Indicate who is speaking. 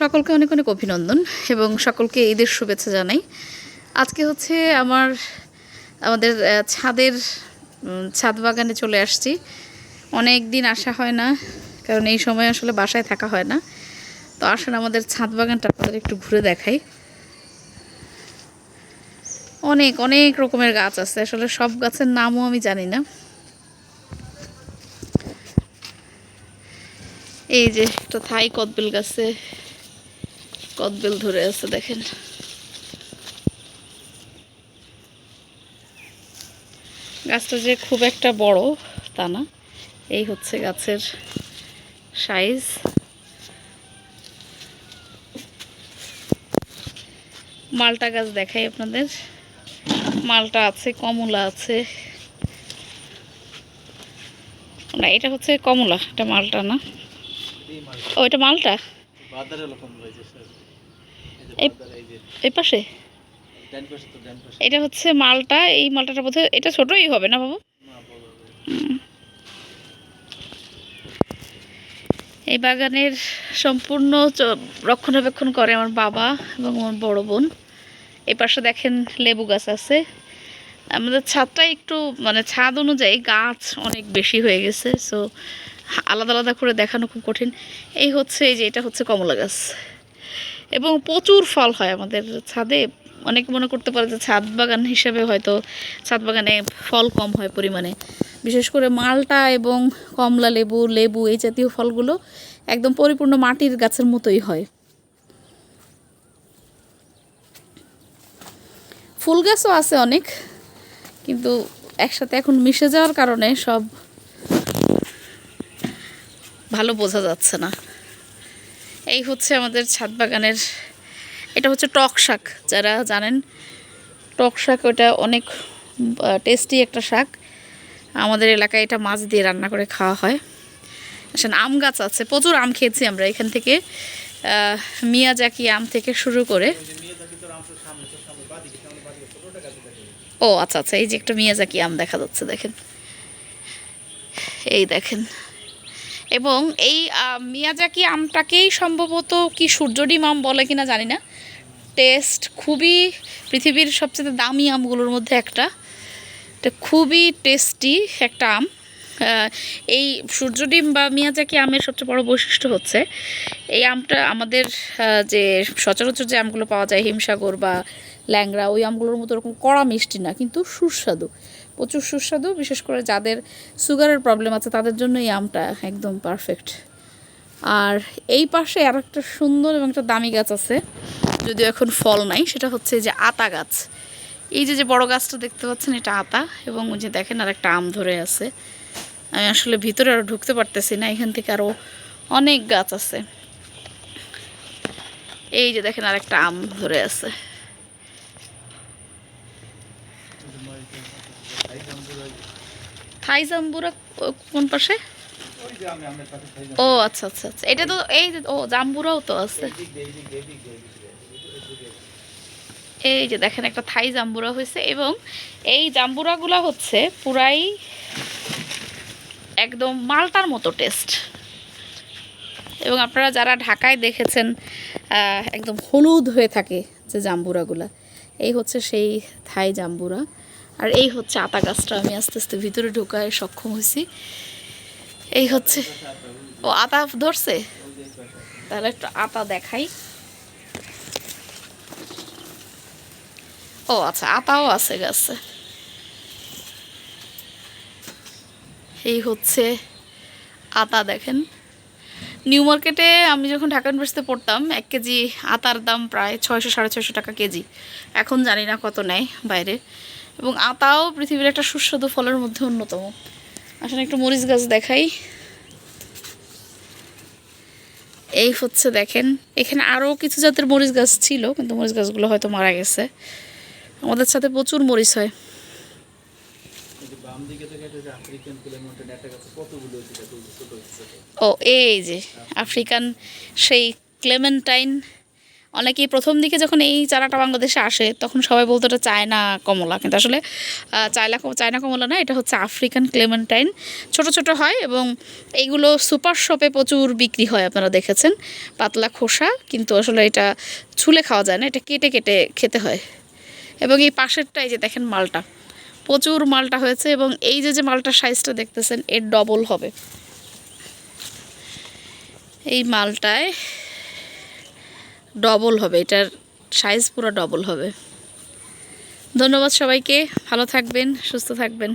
Speaker 1: সকলকে অনেক অনেক অভিনন্দন এবং সকলকে ঈদের শুভেচ্ছা জানাই। আজকে হচ্ছে আমার, আমাদের ছাদের ছাদ বাগানে চলে আসছি। অনেক দিন আসা হয় না, কারণ এই সময় আসলে বাসায় থাকা হয় না। তো আসেন আমাদের ছাদ বাগানটা আপনাদের একটু ঘুরে দেখাই। অনেক অনেক রকমের গাছ আছে, আসলে সব গাছের নামও আমি জানি না। এই যে একটা থাই কদবেল গাছে। কদবেল ধরে আছে, দেখেন। গাছটা যে খুব একটা বড়, তা না। এই হচ্ছে গাছের সাইজ। মালটা গাছ দেখাই আপনাদের। মালটা আছে, কমলা আছে। না, এটা হচ্ছে কমলা, এটা মালটা না। ও, এটা মালটা? এই পাশে এটা হচ্ছে মালটা এই মালটাটা বোধহয় এটা ছোটই হবে না বাবু। এই বাগানের সম্পূর্ণ রক্ষণাবেক্ষণ করে আমার বাবা এবং আমার বড় বোন। এই পাশে দেখেন লেবু গাছ আছে। আমাদের ছাদটা একটু মানে ছাদ অনুযায়ী গাছ অনেক বেশি হয়ে গেছে সো আলাদা আলাদা করে দেখানো খুব কঠিন। এই হচ্ছে এই যে, এটা হচ্ছে কমলা গাছ। এবং প্রচুর ফল হয় আমাদের ছাদে। অনেকে মনে করতে পারে যে ছাদ বাগান হিসেবে হয়তো ছাদ বাগানে ফল কম হয় পরিমাণে। বিশেষ করে মালটা এবং কমলা লেবু লেবু এই জাতীয় ফলগুলো একদম পরিপূর্ণ মাটির গাছের মতোই হয়। ফুল গাছও আছে অনেক, কিন্তু একসাথে এখন মিশে যাওয়ার কারণে সব ভালো বোঝা যাচ্ছে না। এই হচ্ছে আমাদের ছাদ বাগানের, এটা হচ্ছে টক শাক, যারা জানেন, টক শাক ওটা অনেক টেস্টি একটা শাক। আমাদের এলাকায় এটা মাছ দিয়ে রান্না করে খাওয়া হয়। আসেন, আম গাছ আছে, প্রচুর আম খেয়েছি আমরা এখান থেকে। মিয়াজাকি আম থেকে শুরু করে। ও আচ্ছা আচ্ছা এই যে একটা মিয়াজাকি আম দেখা যাচ্ছে, দেখেন। এই দেখেন। এবং এই মিয়াজাকি আমটাকেই সম্ভবত কি সূর্যডিম আম বলে কিনা জানি না। টেস্ট খুবই পৃথিবীর সবচেয়ে দামি আমগুলোর মধ্যে একটা। এটা খুবই টেস্টি একটা আম। এই সূর্যডিম বা মিয়াজাকি আমের সবচেয়ে বড় বৈশিষ্ট্য হচ্ছে, এই আমটা আমাদের যে সচরাচর যে আমগুলো পাওয়া যায় হিমসাগর বা ল্যাংড়া, ওই আমগুলোর মতো ওরকম কড়া মিষ্টি না, কিন্তু সুস্বাদু। প্রচুর সুস্বাদু, বিশেষ করে যাদের সুগারের প্রবলেম আছে, তাদের জন্য এই আমটা একদম পারফেক্ট আর এই পাশে আর একটা সুন্দর এবং একটা দামি গাছ আছে, যদিও এখন ফল নাই, সেটা হচ্ছে যে আতা গাছ। এই যে যে বড় গাছটা দেখতে পাচ্ছেন, এটা আতা এবং যে দেখেন আর একটা আম ধরে আছে। আমি আসলে ভিতরে আরও ঢুকতে পারতেছি না, এখান থেকে আরও অনেক গাছ আছে। এই যে দেখেন আর একটা আম ধরে আছে। থাই জাম্বুরা কোন পাশে? ও আচ্ছা আচ্ছা আচ্ছা। এটা তো এই ও, জাম্বুরাও তো আছে। এই যে দেখেন, একটা থাই জাম্বুরা হয়েছে এবং এই জাম্বুরাগুলো হচ্ছে পুরাই একদম মালটার মতো টেস্ট। এবং আপনারা যারা ঢাকায় দেখেছেন একদম হলুদ হয়ে থাকে যে জাম্বুরাগুলা, এই হচ্ছে সেই থাই জাম্বুরা। আর এই হচ্ছে আতা গাছটা। আমি আস্তে আস্তে ভিতরে ঢোকায় সক্ষম হয়েছি। এই হচ্ছে ও, আতা ধরছে? তাহলে একটু আতা দেখাই। ও আচ্ছা আতাও আছে গাছে। এই হচ্ছে আতা, দেখেন। নিউ মার্কেটে আমি যখন ঢাকা ইউনিভার্সিটিতে পড়তাম, এক কেজি আতার দাম প্রায় ছয়শো, সাড়ে ছয়শো টাকা কেজি। এখন জানি না কত নেয় বাইরে। এবং আতাও পৃথিবীর একটা সুস্বাদু ফলের মধ্যে অন্যতম। আসলে একটু মরিচ গাছ দেখাই। এই হচ্ছে দেখেন, এখানে আরও কিছু জাতের মরিচ গাছ ছিল, কিন্তু মরিচ গাছগুলো হয়তো মারা গেছে। আমাদের সাথে প্রচুর মরিচ হয়। ও, এই যে, আফ্রিকান সেই ক্লেমেন্টাইন অনেকেই প্রথম দিকে যখন এই চারাটা বাংলাদেশে আসে, তখন সবাই বলতো এটা চায়না কমলা। কিন্তু আসলে চায়না চায়না কমলা না, এটা হচ্ছে আফ্রিকান ক্লেমেন্টাইন। ছোট ছোট হয় এবং এইগুলো সুপার শপে প্রচুর বিক্রি হয়, আপনারা দেখেছেন। পাতলা খোসা, কিন্তু আসলে এটা ছুলে খাওয়া যায় না, এটা কেটে কেটে খেতে হয়। এবং এই পাশেরটাই যে দেখেন মালটা, প্রচুর মালটা হয়েছে এবং এই যে যে মালটার সাইজটা দেখতেছেন, এর ডবল হবে। এই মালটায় ডবল হবে এটার সাইজ পুরো ডবল হবে। ধন্যবাদ সবাইকে ভালো থাকবেন সুস্থ থাকবেন।